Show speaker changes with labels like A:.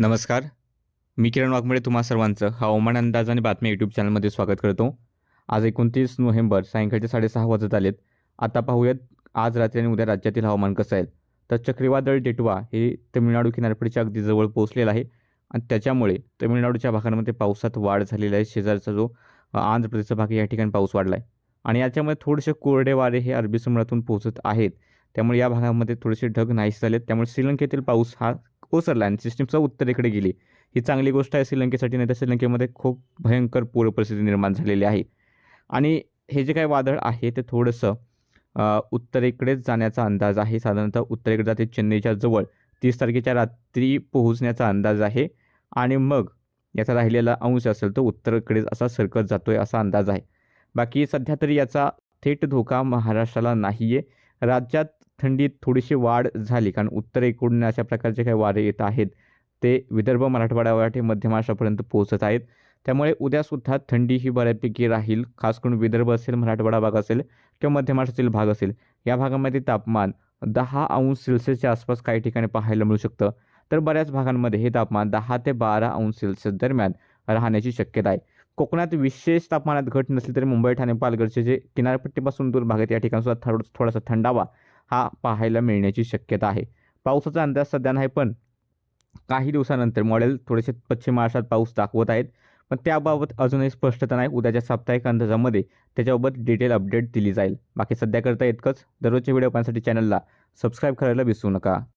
A: नमस्कार. मी किरण वाघमळे तुम्हा सर्वांचं हवामान अंदाज आणि बातम्या यूट्यूब चॅनलमध्ये स्वागत करतो. आज एकोणतीस नोव्हेंबर सायंकाळचे साडेसहा वाजत आलेत. आता पाहूयात आज रात्री आणि उद्या राज्यातील हवामान कसं आहे? तर चक्रीवादळ डेटवा हे तमिळनाडू किनारपट्टीच्या अगदी जवळ पोहोचलेलं आहे. आणि त्याच्यामुळे तमिळनाडूच्या भागांमध्ये पावसात वाढ झालेली आहे. शेजारचा जो आंध्र प्रदेशचा भाग या ठिकाणी पाऊस वाढला आहे आणि याच्यामध्ये थोडेसे कोरडे वारे हे अरबी समुद्रातून पोहोचत आहेत. त्यामुळे या भागामध्ये थोडेसे ढग नाहीसे झालेत. त्यामुळे श्रीलंकेतील पाऊस हा ओसरला आणि सिस्टीमचा उत्तरेकडे गेली. ही चांगली गोष्ट आहे श्रीलंकेसाठी नाही तर श्रीलंकेमध्ये खूप भयंकर पूर परिस्थिती निर्माण झालेली आहे. आणि हे जे काही वादळ आहे ते थोडंसं उत्तरेकडेच जाण्याचा अंदाज आहे. साधारणतः उत्तरेकडे जाते चेन्नईच्या जवळ. तीस तारखेच्या रात्री पोहोचण्याचा अंदाज आहे. आणि मग याचा राहिलेला अंश असेल तो उत्तरेकडे असा सरकत जातो आहे असा अंदाज आहे. बाकी सध्या तरी याचा थेट धोका महाराष्ट्राला नाही आहे राज्यात थंडीत थोडीशी वाढ झाली. कारण उत्तरेकडून अशा प्रकारचे काही वारे येत आहेत. ते विदर्भ मराठवाडा ते मध्य महाराष्ट्रापर्यंत पोहोचत आहेत. त्यामुळे उद्यासुद्धा थंडी ही बऱ्यापैकी राहील. खास करून विदर्भ असेल मराठवाडा भाग असेल किंवा मध्य महाराष्ट्रातील भाग असेल. या भागामध्ये तापमान दहा अंश सेल्सिअसच्या आसपास काही ठिकाणी पाहायला मिळू शकतं. तर बऱ्याच भागांमध्ये हे तापमान दहा ते बारा अंश सेल्सिअस दरम्यान राहण्याची शक्यता आहे. कोकणात विशेष तापमानात घट नसली तरी मुंबई ठाणे पालघरचे जे किनारपट्टीपासून दूर भाग आहेत या ठिकाणी सुद्धा थोडासा थंडावा हा पाहायला मिळण्याची शक्यता आहे. पावसाचा अंदाज सध्या नाही पण काही दिवसानंतर मॉडेल थोडेसे पश्चिम महाराष्ट्रात पाऊस दाखवत आहेत. पण त्याबाबत अजूनही स्पष्टता नाही. उद्याच्या साप्ताहिक अंदाजामध्ये त्याच्याबाबत डिटेल अपडेट दिली जाईल. बाकी सध्या करता इतकंच. दररोजचे व्हिडिओ पाहण्यासाठी चॅनलला सबस्क्राईब करायला विसरू नका.